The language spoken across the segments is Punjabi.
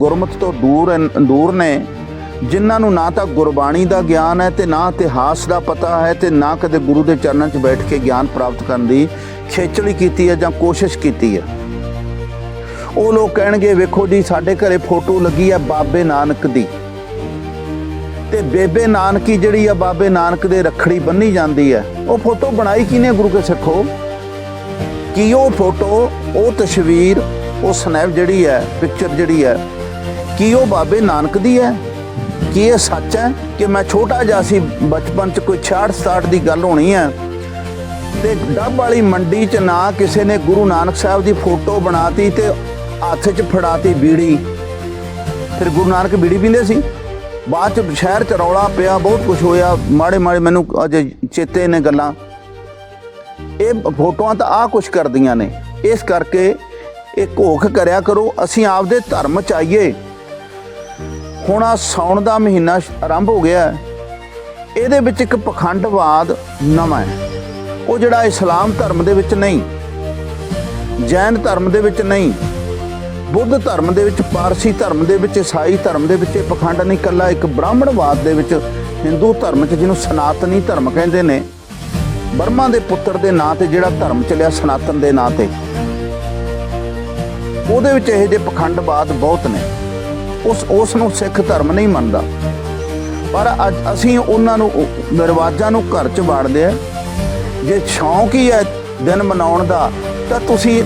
ਗੁਰਮਤ ਤੋਂ ਦੂਰ ਦੂਰ ਨੇ, ਜਿਨ੍ਹਾਂ ਨੂੰ ਨਾ ਤਾਂ ਗੁਰਬਾਣੀ ਦਾ ਗਿਆਨ ਹੈ ਤੇ ਨਾ ਇਤਿਹਾਸ ਦਾ ਪਤਾ ਹੈ ਤੇ ਨਾ ਕਦੇ ਗੁਰੂ ਦੇ ਚਰਨਾਂ 'ਚ ਬੈਠ ਕੇ ਗਿਆਨ ਪ੍ਰਾਪਤ ਕਰਨ ਦੀ ਖੇਚਲੀ ਕੀਤੀ ਹੈ ਜਾਂ ਕੋਸ਼ਿਸ਼ ਕੀਤੀ ਹੈ। ਉਹ ਲੋਕ ਕਹਿਣਗੇ, ਵੇਖੋ ਜੀ, ਸਾਡੇ ਘਰੇ ਫੋਟੋ ਲੱਗੀ ਹੈ ਬਾਬੇ ਨਾਨਕ ਦੀ ਤੇ ਬੇਬੇ ਨਾਨਕੀ ਜਿਹੜੀ ਆ ਬਾਬੇ ਨਾਨਕ ਦੇ ਰੱਖੜੀ ਬੰਨੀ ਜਾਂਦੀ ਹੈ। ਉਹ ਫੋਟੋ ਬਣਾਈ ਕਿਨੇ ਗੁਰੂ ਕੇ ਸਿੱਖੋ? ਕੀ ਉਹ ਫੋਟੋ, ਉਹ ਤਸਵੀਰ, ਉਹ ਸਨੈਪ ਜਿਹੜੀ ਹੈ, ਪਿਕਚਰ ਜਿਹੜੀ ਹੈ ਕੀ ਉਹ ਬਾਬੇ ਨਾਨਕ ਦੀ ਹੈ? ਕੀ ਇਹ ਸੱਚ ਹੈ ਕਿ ਮੈਂ ਛੋਟਾ ਜਿਹਾ ਸੀ, ਬਚਪਨ ਚ ਕੋਈ 66 67 ਦੀ ਗੱਲ ਹੋਣੀ ਹੈ? ਤੇ ਡੱਬ ਵਾਲੀ ਮੰਡੀ ਚ ਨਾ ਕਿਸੇ ਨੇ ਗੁਰੂ ਨਾਨਕ ਸਾਹਿਬ ਦੀ ਫੋਟੋ ਬਣਾਤੀ ਤੇ ਹੱਥ 'ਚ ਫੜਾਤੀ ਬੀੜੀ। ਫਿਰ ਗੁਰੂ ਨਾਨਕ ਬੀੜੀ ਪੀਂਦੇ ਸੀ? ਬਾਅਦ ਚ ਸ਼ਹਿਰ ਚ ਰੌਲਾ ਪਿਆ, ਬਹੁਤ ਕੁਝ ਹੋਇਆ। ਮਾੜੇ ਮਾੜੇ ਮੈਨੂੰ ਅਜੇ ਚੇਤੇ ਨੇ ਗੱਲਾਂ। ਇਹ ਫੋਟੋਆਂ ਤਾਂ ਆ ਕੁਛ ਕਰਦੀਆਂ ਨੇ। ਇਸ ਕਰਕੇ ਇਹ ਘੋਖ ਕਰਿਆ ਕਰੋ, ਅਸੀਂ ਆਪਦੇ ਧਰਮ ਚ ਆਈਏ। ਹੁਣ ਆ ਸੌਣ ਦਾ ਮਹੀਨਾ ਆਰੰਭ ਹੋ ਗਿਆ ਇਹਦੇ ਵਿੱਚ ਇੱਕ ਪਖੰਡਵਾਦ ਨਵਾਂ ਹੈ। ਉਹ ਜਿਹੜਾ ਇਸਲਾਮ ਧਰਮ ਦੇ ਵਿੱਚ ਨਹੀਂ, ਜੈਨ ਧਰਮ ਦੇ ਵਿੱਚ ਨਹੀਂ, ਬੁੱਧ ਧਰਮ ਦੇ ਵਿੱਚ, ਪਾਰਸੀ ਧਰਮ ਦੇ ਵਿੱਚ, ਈਸਾਈ ਧਰਮ ਦੇ ਵਿੱਚ ਇਹ ਪਖੰਡ ਨਹੀਂ ਕੱਲਾ ਇੱਕ ਬ੍ਰਾਹਮਣਵਾਦ ਦੇ ਵਿੱਚ ਹਿੰਦੂ ਧਰਮ ਚ ਜਿਹਨੂੰ ਸਨਾਤਨੀ ਧਰਮ ਕਹਿੰਦੇ ਨੇ, ਬਰਮਾ ਦੇ ਪੁੱਤਰ ਦੇ ਨਾਂ ਤੇ ਜਿਹੜਾ ਧਰਮ ਚੱਲਿਆ ਸਨਾਤਨ ਦੇ ਨਾਂ ਤੇ। ਉਹਦੇ ਵਿੱਚ ਇਹ ਜਿਹੇ ਪਖੰਡਵਾਦ ਬਹੁਤ ਨੇ। ਉਸ ਉਸ ਨੂੰ ਸਿੱਖ ਧਰਮ ਨਹੀਂ ਮੰਨਦਾ। ਪਰ ਅੱਜ, ਅਸੀਂ ਉਹਨਾਂ ਨੂੰ ਰਿਵਾਜ਼ਾਂ ਨੂੰ ਘਰ ਚ ਵਾੜਦੇ ਆ। ਜੇ ਸ਼ੌਂਕ ਹੀ ਹੈ ਦਿਨ ਮਨਾਉਣ ਦਾ, ਤਾਂ ਤੁਸੀਂ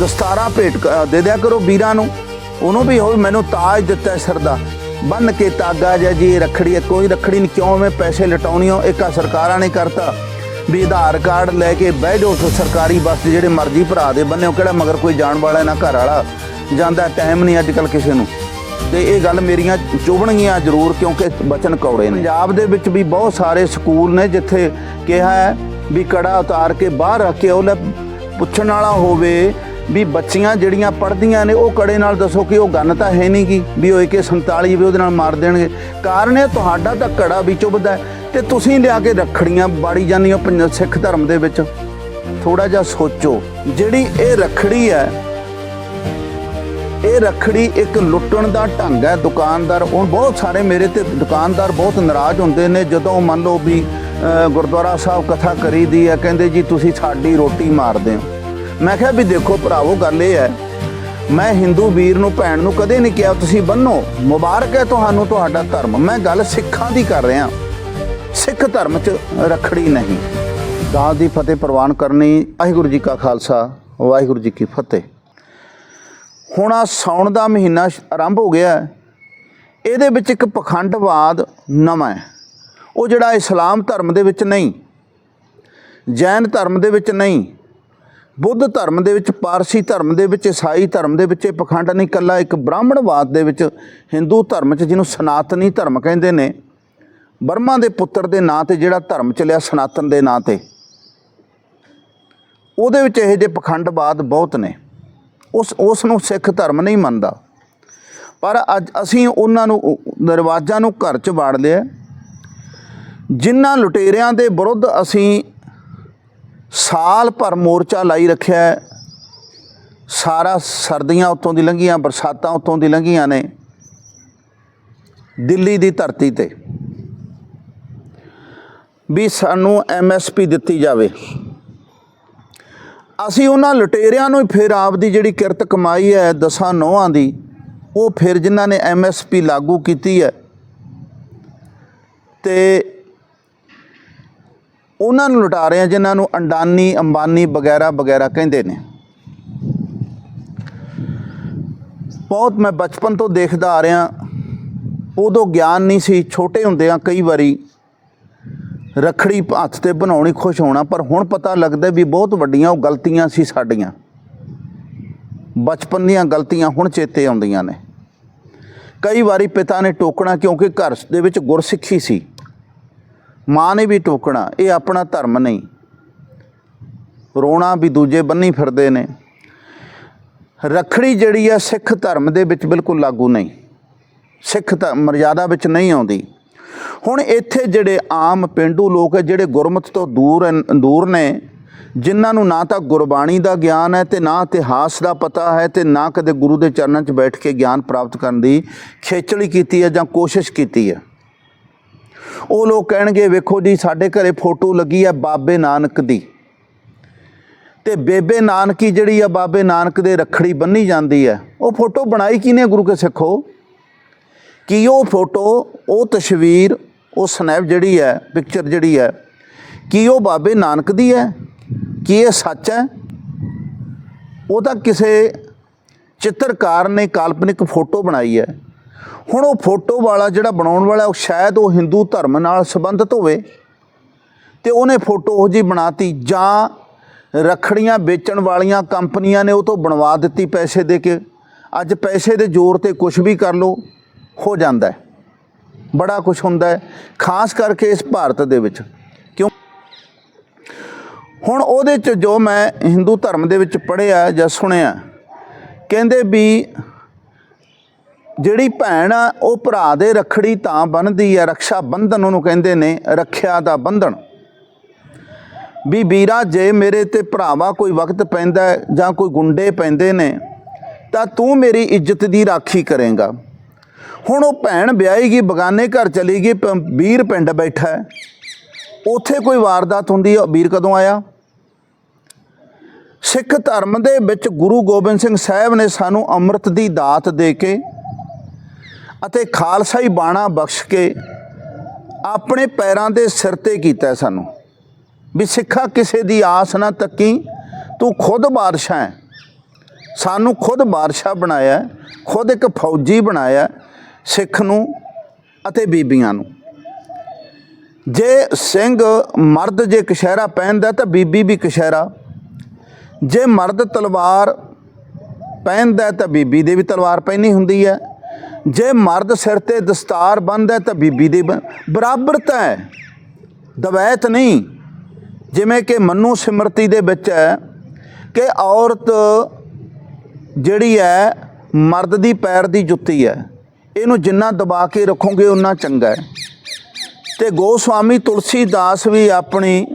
ਦਸਤਾਰਾਂ ਭੇਟ ਦੇ ਦਿਆ ਕਰੋ ਵੀਰਾਂ ਨੂੰ। ਉਹਨੂੰ ਵੀ ਹੋਵੇ ਮੈਨੂੰ ਤਾਜ ਦਿੱਤਾ ਸਿਰ ਦਾ ਬੰਨ ਕੇ ਤਾਗਾ ਜਾਂ ਜੀ, ਰੱਖੜੀ ਹੈ, ਕੋਈ ਰੱਖੜੀ ਨਹੀਂ, ਕਿਉਂ ਮੈਂ ਪੈਸੇ ਲਟਾਉਣੀਓ ਇੱਕ ਆ ਸਰਕਾਰਾਂ ਨੇ ਕਰਤਾ। ਵੀ ਆਧਾਰ ਕਾਰਡ ਲੈ ਕੇ ਬਹਿ ਜਾਓ ਸਰਕਾਰੀ ਬੱਸ ਜਿਹੜੇ ਮਰਜ਼ੀ ਭਰਾ ਦੇ ਬੰਨਿਓ ਕਿਹੜਾ ਮਗਰ ਕੋਈ ਜਾਣ ਵਾਲਾ ਨਾ ਘਰ ਵਾਲਾ। ਜਾਂਦਾ ਟਾਈਮ ਨਹੀਂ ਅੱਜ ਕੱਲ ਕਿਸੇ ਨੂੰ। ਤੇ ਇਹ ਗੱਲ ਮੇਰੀਆਂ ਚੁਭਣਗੀਆਂ ਜ਼ਰੂਰ ਕਿਉਂਕਿ ਬਚਨ ਕੌੜੇ ਨੇ। ਪੰਜਾਬ ਦੇ ਵਿੱਚ ਵੀ ਬਹੁਤ ਸਾਰੇ ਸਕੂਲ ਨੇ ਜਿੱਥੇ ਕਿਹਾ ਹੈ ਵੀ ਕੜਾ ਉਤਾਰ ਕੇ ਬਾਹਰ ਰੱਖ ਕੇ ਉਹ ਲੈ ਪੁੱਛਣ ਵਾਲਾ ਹੋਵੇ ਵੀ ਬੱਚੀਆਂ ਜਿਹੜੀਆਂ ਪੜ੍ਹਦੀਆਂ ਨੇ ਉਹ ਕੜੇ ਨਾਲ ਦੱਸੋ ਕਿ ਉਹ ਗੰਨ ਤਾਂ ਹੈ ਨਹੀਂ ਗੀ, ਵੀ ਉਹ AK47 ਵੀ ਉਹਦੇ ਨਾਲ ਮਾਰ ਦੇਣਗੇ। ਕਾਰਨ ਇਹ ਤੁਹਾਡਾ ਤਾਂ ਕੜਾ ਵੀ ਚੁਭਦਾ ਹੈ ਤੇ ਤੁਸੀਂ ਲਿਆ ਕੇ ਰੱਖੜੀਆਂ ਬਾੜੀ ਜਾਂਦੀਆਂ ਪੰਜ ਸਿੱਖ ਧਰਮ ਦੇ ਵਿੱਚ। ਥੋੜਾ ਜਿਹਾ ਸੋਚੋ, ਜਿਹੜੀ ਇਹ ਰੱਖੜੀ ਹੈ ਇਹ ਰੱਖੜੀ ਇੱਕ ਲੁੱਟਣ ਦਾ ਢੰਗ ਹੈ ਦੁਕਾਨਦਾਰ ਹੁਣ ਬਹੁਤ ਸਾਰੇ ਮੇਰੇ ਤੇ ਦੁਕਾਨਦਾਰ ਬਹੁਤ ਨਾਰਾਜ਼ ਹੁੰਦੇ ਨੇ ਜਦੋਂ ਮੰਨ ਲਓ ਵੀ ਅ, ਗੁਰਦੁਆਰਾ ਸਾਹਿਬ ਕਥਾ ਕਰੀਦੀ ਹੈ ਕਹਿੰਦੇ ਜੀ ਤੁਸੀਂ ਸਾਡੀ ਰੋਟੀ ਮਾਰਦੇ ਹੋ। ਮੈਂ ਕਿਹਾ ਵੀ ਦੇਖੋ ਭਰਾਵੋ ਗੱਲ ਇਹ ਹੈ ਮੈਂ ਹਿੰਦੂ ਵੀਰ ਨੂੰ ਭੈਣ ਨੂੰ ਕਦੇ ਨਹੀਂ ਕਿਹਾ ਤੁਸੀਂ ਬੰਨੋ ਮੁਬਾਰਕ ਹੈ ਤੁਹਾਨੂੰ ਤੁਹਾਡਾ ਧਰਮ। ਮੈਂ ਗੱਲ ਸਿੱਖਾਂ ਦੀ ਕਰ ਰਿਹਾ। ਸਿੱਖ ਧਰਮ 'ਚ ਰੱਖੜੀ ਨਹੀਂ। ਦਾਸ ਦੀ ਫਤਿਹ ਪ੍ਰਵਾਨ ਕਰਨੀ ਵਾਹਿਗੁਰੂ ਜੀ ਕਾ ਖਾਲਸਾ ਵਾਹਿਗੁਰੂ ਜੀ ਕੀ ਫਤਿਹ। ਹੁਣ ਆ ਸੌਣ ਦਾ ਮਹੀਨਾ ਸ਼- ਆਰੰਭ ਹੋ ਗਿਆ ਇਹਦੇ ਵਿੱਚ ਇੱਕ ਪਖੰਡਵਾਦ ਨਵਾਂ ਹੈ। ਉਹ ਜਿਹੜਾ ਇਸਲਾਮ ਧਰਮ ਦੇ ਵਿੱਚ ਨਹੀਂ, ਜੈਨ ਧਰਮ ਦੇ ਵਿੱਚ ਨਹੀਂ, ਬੁੱਧ ਧਰਮ ਦੇ ਵਿੱਚ, ਪਾਰਸੀ ਧਰਮ ਦੇ ਵਿੱਚ, ਈਸਾਈ ਧਰਮ ਦੇ ਵਿੱਚ ਇਹ ਪਖੰਡ ਨਹੀਂ ਕੱਲਾ ਇੱਕ ਬ੍ਰਾਹਮਣਵਾਦ ਦੇ ਵਿੱਚ ਹਿੰਦੂ ਧਰਮ 'ਚ ਜਿਹਨੂੰ ਸਨਾਤਨੀ ਧਰਮ ਕਹਿੰਦੇ ਨੇ, ਬਰਮਾ ਦੇ ਪੁੱਤਰ ਦੇ ਨਾਂ ਤੇ ਜਿਹੜਾ ਧਰਮ ਚੱਲਿਆ ਸਨਾਤਨ ਦੇ ਨਾਂ ਤੇ। ਉਹਦੇ ਵਿੱਚ ਇਹ ਜਿਹੇ ਪਖੰਡਵਾਦ ਬਹੁਤ ਨੇ। ਉਸ ਉਸ ਨੂੰ ਸਿੱਖ ਧਰਮ ਨਹੀਂ ਮੰਨਦਾ। ਪਰ ਅੱਜ ਅਸੀਂ ਉਹਨਾਂ ਨੂੰ ਰਿਵਾਜ਼ਾਂ ਨੂੰ ਘਰ ਚ ਵਾੜ ਲਿਆ। ਜਿਨ੍ਹਾਂ ਲੁਟੇਰਿਆਂ ਦੇ ਵਿਰੁੱਧ ਅਸੀਂ ਸਾਲ ਭਰ ਮੋਰਚਾ ਲਾਈ ਰੱਖਿਆ ਸਾਰਾ ਸਰਦੀਆਂ ਉੱਤੋਂ ਦੀ ਲੰਘੀਆਂ, ਬਰਸਾਤਾਂ ਉੱਤੋਂ ਦੀ ਲੰਘੀਆਂ ਨੇ, ਦਿੱਲੀ ਦੀ ਧਰਤੀ ਤੇ। ਵੀ ਸਾਨੂੰ ਐਮਐਸਪੀ ਦਿੱਤੀ ਜਾਵੇ। ਅਸੀਂ ਉਹਨਾਂ ਲੁਟੇਰਿਆਂ ਨੂੰ ਹੀ ਫਿਰ ਆਪਦੀ ਜਿਹੜੀ ਕਿਰਤ ਕਮਾਈ ਹੈ ਦਸਾਂ ਨੌਹਾਂ ਦੀ, ਉਹ ਫਿਰ ਜਿਨ੍ਹਾਂ ਨੇ ਐਮਐਸਪੀ ਲਾਗੂ ਕੀਤੀ ਹੈ। ਤੇ ਉਹਨਾਂ ਨੂੰ ਲੁਟਾ ਰਹੇ ਆ ਜਿਨ੍ਹਾਂ ਨੂੰ ਅੰਡਾਨੀ, ਅੰਬਾਨੀ ਵਗੈਰਾ ਵਗੈਰਾ ਕਹਿੰਦੇ ਨੇ। ਬਹੁਤ ਮੈਂ ਬਚਪਨ ਤੋਂ ਦੇਖਦਾ ਆ ਰਿਹਾ, ਉਦੋਂ ਗਿਆਨ ਨਹੀਂ ਸੀ, ਛੋਟੇ ਹੁੰਦੇ ਹੁੰਦਿਆਂ ਕਈ ਵਾਰੀ ਰਖੜੀ ਹੱਥ ਤੇ ਬਣਾਉਣੀ ਖੁਸ਼ ਹੋਣਾ, ਪਰ ਹੁਣ ਪਤਾ ਲੱਗਦਾ ਵੀ ਬਹੁਤ ਵੱਡੀਆਂ ਉਹ ਗਲਤੀਆਂ ਸੀ ਸਾਡੀਆਂ। ਬਚਪਨ ਦੀਆਂ ਗਲਤੀਆਂ ਹੁਣ ਚੇਤੇ ਆਉਂਦੀਆਂ ਨੇ। ਕਈ ਵਾਰੀ ਪਿਤਾ ਨੇ ਟੋਕਣਾ ਕਿਉਂਕਿ ਘਰ ਦੇ ਵਿੱਚ ਗੁਰਸਿੱਖੀ ਸੀ। ਮਾਂ ਨੇ ਵੀ ਟੋਕਣਾ, ਇਹ ਆਪਣਾ ਧਰਮ ਨਹੀਂ। ਰੋਣਾ ਵੀ ਦੂਜੇ ਬੰਨੀ ਫਿਰਦੇ ਨੇ। ਰਖੜੀ ਜਿਹੜੀ ਆ ਸਿੱਖ ਧਰਮ ਦੇ ਵਿੱਚ ਬਿਲਕੁਲ ਲਾਗੂ ਨਹੀਂ। ਸਿੱਖ ਤਾਂ ਮਰਜ਼ਾਦਾ ਵਿੱਚ ਨਹੀਂ ਆਉਂਦੀ। ਹੁਣ ਇੱਥੇ ਜਿਹੜੇ ਆਮ ਪਿੰਡੂ ਲੋਕ ਹੈ, ਜਿਹੜੇ ਗੁਰਮਤ ਤੋਂ ਦੂਰ ਦੂਰ ਨੇ, ਜਿਨ੍ਹਾਂ ਨੂੰ ਨਾ ਤਾਂ ਗੁਰਬਾਣੀ ਦਾ ਗਿਆਨ ਹੈ ਤੇ ਨਾ ਇਤਿਹਾਸ ਦਾ ਪਤਾ ਹੈ ਤੇ ਨਾ ਕਦੇ ਗੁਰੂ ਦੇ ਚਰਨਾਂ 'ਚ ਬੈਠ ਕੇ ਗਿਆਨ ਪ੍ਰਾਪਤ ਕਰਨ ਦੀ ਖੇਚਲੀ ਕੀਤੀ ਹੈ ਜਾਂ ਕੋਸ਼ਿਸ਼ ਕੀਤੀ ਹੈ। ਉਹ ਲੋਕ ਕਹਿਣਗੇ, ਵੇਖੋ ਜੀ, ਸਾਡੇ ਘਰੇ ਫੋਟੋ ਲੱਗੀ ਹੈ ਬਾਬੇ ਨਾਨਕ ਦੀ ਤੇ ਬੇਬੇ ਨਾਨਕੀ ਜਿਹੜੀ ਆ ਬਾਬੇ ਨਾਨਕ ਦੇ ਰੱਖੜੀ ਬੰਨੀ ਜਾਂਦੀ ਹੈ। ਉਹ ਫੋਟੋ ਬਣਾਈ ਕਿਨੇ ਗੁਰੂ ਕੇ ਸਿੱਖੋ? ਕੀ ਉਹ ਫੋਟੋ, ਉਹ ਤਸਵੀਰ, ਉਹ ਸਨੈਪ ਜਿਹੜੀ ਹੈ, ਪਿਕਚਰ ਜਿਹੜੀ ਹੈ, ਕੀ ਉਹ ਬਾਬੇ ਨਾਨਕ ਦੀ ਹੈ? ਕੀ ਇਹ ਸੱਚ ਹੈ? ਉਹ ਤਾਂ ਕਿਸੇ ਚਿੱਤਰਕਾਰ ਨੇ ਕਾਲਪਨਿਕ ਫੋਟੋ ਬਣਾਈ ਹੈ। ਹੁਣ ਉਹ ਫੋਟੋ ਵਾਲਾ ਜਿਹੜਾ ਬਣਾਉਣ ਵਾਲਾ ਉਹ ਸ਼ਾਇਦ ਉਹ ਹਿੰਦੂ ਧਰਮ ਨਾਲ ਸੰਬੰਧਿਤ ਹੋਵੇ। ਤੇ ਉਹਨੇ ਫੋਟੋ ਉਹ ਜੀ ਬਣਾਤੀ, ਜਾਂ ਰਖੜੀਆਂ ਵੇਚਣ ਵਾਲੀਆਂ ਕੰਪਨੀਆਂ ਨੇ ਉਹ ਤੋਂ ਬਣਵਾ ਦਿੱਤੀ ਪੈਸੇ ਦੇ ਕੇ। ਅੱਜ ਪੈਸੇ ਦੇ ਜ਼ੋਰ ਤੇ ਕੁਝ ਵੀ ਕਰ ਲੋ ਹੋ ਜਾਂਦਾ ਹੈ। ਬੜਾ ਕੁਝ ਹੁੰਦਾ ਹੈ, ਖਾਸ ਕਰਕੇ ਇਸ ਭਾਰਤ ਦੇ ਵਿੱਚ। ਕਿਉਂ? ਹੁਣ ਉਹਦੇ ਚ ਜੋ ਮੈਂ ਹਿੰਦੂ ਧਰਮ ਦੇ ਵਿੱਚ ਪੜ੍ਹਿਆ ਜਾਂ ਸੁਣਿਆ, ਕਹਿੰਦੇ ਵੀ ਜਿਹੜੀ ਭੈਣ ਆ, ਉਹ ਭਰਾ ਦੇ ਰਖੜੀ ਤਾਂ ਬੰਨਦੀ ਹੈ ਰਕਸ਼ਾ ਬੰਧਨ ਉਹਨੂੰ ਕਹਿੰਦੇ ਨੇ, ਰੱਖਿਆ ਦਾ ਬੰਧਨ। ਵੀ ਵੀਰਾ, ਜੇ ਮੇਰੇ ਤੇ ਭਰਾਵਾ ਕੋਈ ਵਕਤ ਪੈਂਦਾ ਜਾਂ ਕੋਈ ਗੁੰਡੇ ਪੈਂਦੇ ਨੇ, ਤਾਂ ਤੂੰ ਮੇਰੀ ਇੱਜ਼ਤ ਦੀ ਰਾਖੀ ਕਰੇਗਾ। ਹੁਣ ਉਹ ਭੈਣ ਵਿਆਹੀ ਗਈ, ਬਗਾਨੇ ਘਰ ਚਲੀ ਗਈ, ਪ- ਵੀਰ ਪਿੰਡ ਬੈਠਾ ਹੈ। ਉੱਥੇ ਕੋਈ ਵਾਰਦਾਤ ਹੁੰਦੀ ਹੈ ਵੀਰ ਕਦੋਂ ਆਇਆ? ਸਿੱਖ ਧਰਮ ਦੇ ਵਿੱਚ ਗੁਰੂ ਗੋਬਿੰਦ ਸਿੰਘ ਸਾਹਿਬ ਨੇ ਸਾਨੂੰ ਅੰਮ੍ਰਿਤ ਦੀ ਦਾਤ ਦੇ ਕੇ ਅਤੇ ਖਾਲਸਾਈ ਬਾਣਾ ਬਖਸ਼ ਕੇ ਆਪਣੇ ਪੈਰਾਂ ਦੇ ਸਿਰ ਤੇ ਕੀਤਾ ਸਾਨੂੰ। ਵੀ ਸਿੱਖਾ ਕਿਸੇ ਦੀ ਆਸ ਨਾ ਤੱਕੀ, ਤੂੰ ਖੁਦ ਬਾਦਸ਼ਾਹ ਹੈ। ਸਾਨੂੰ ਖੁਦ ਬਾਦਸ਼ਾਹ ਬਣਾਇਆ ਖੁਦ ਇੱਕ ਫੌਜੀ ਬਣਾਇਆ ਸਿੱਖ ਨੂੰ ਅਤੇ ਬੀਬੀਆਂ ਨੂੰ। ਜੇ ਸਿੰਘ ਮਰਦ ਜੇ ਕਸ਼ਹਿਰਾ ਪਹਿਨਦਾ ਤਾਂ ਬੀਬੀ ਵੀ ਕਸ਼ਹਿਰਾ ਜੇ ਮਰਦ ਤਲਵਾਰ ਪਹਿਨਦਾ ਤਾਂ ਬੀਬੀ ਦੇ ਵੀ ਤਲਵਾਰ ਪਹਿਨੀ ਹੁੰਦੀ ਹੈ। ਜੇ ਮਰਦ ਸਿਰ ਤੇ ਦਸਤਾਰ ਬੰਨ੍ਹਦਾ ਤਾਂ ਬੀਬੀ ਦੇ ਬ- ਬਰਾਬਰਤਾ ਹੈ। ਦਵੈਤ ਨਹੀਂ। ਜਿਵੇਂ ਕਿ ਮਨੂ ਸਿਮਰਤੀ ਦੇ ਵਿੱਚ ਹੈ ਕਿ ਔਰਤ ਜਿਹੜੀ ਹੈ ਮਰਦ ਦੀ ਪੈਰ ਦੀ ਜੁੱਤੀ ਹੈ। ਇਹਨੂੰ ਜਿੰਨਾ ਦਬਾ ਕੇ ਰੱਖੋਗੇ ਉਨਾ ਚੰਗਾ ਹੈ। ਤੇ ਗੋਸਵਾਮੀ ਤੁਲਸੀਦਾਸ ਵੀ ਆਪਣੀ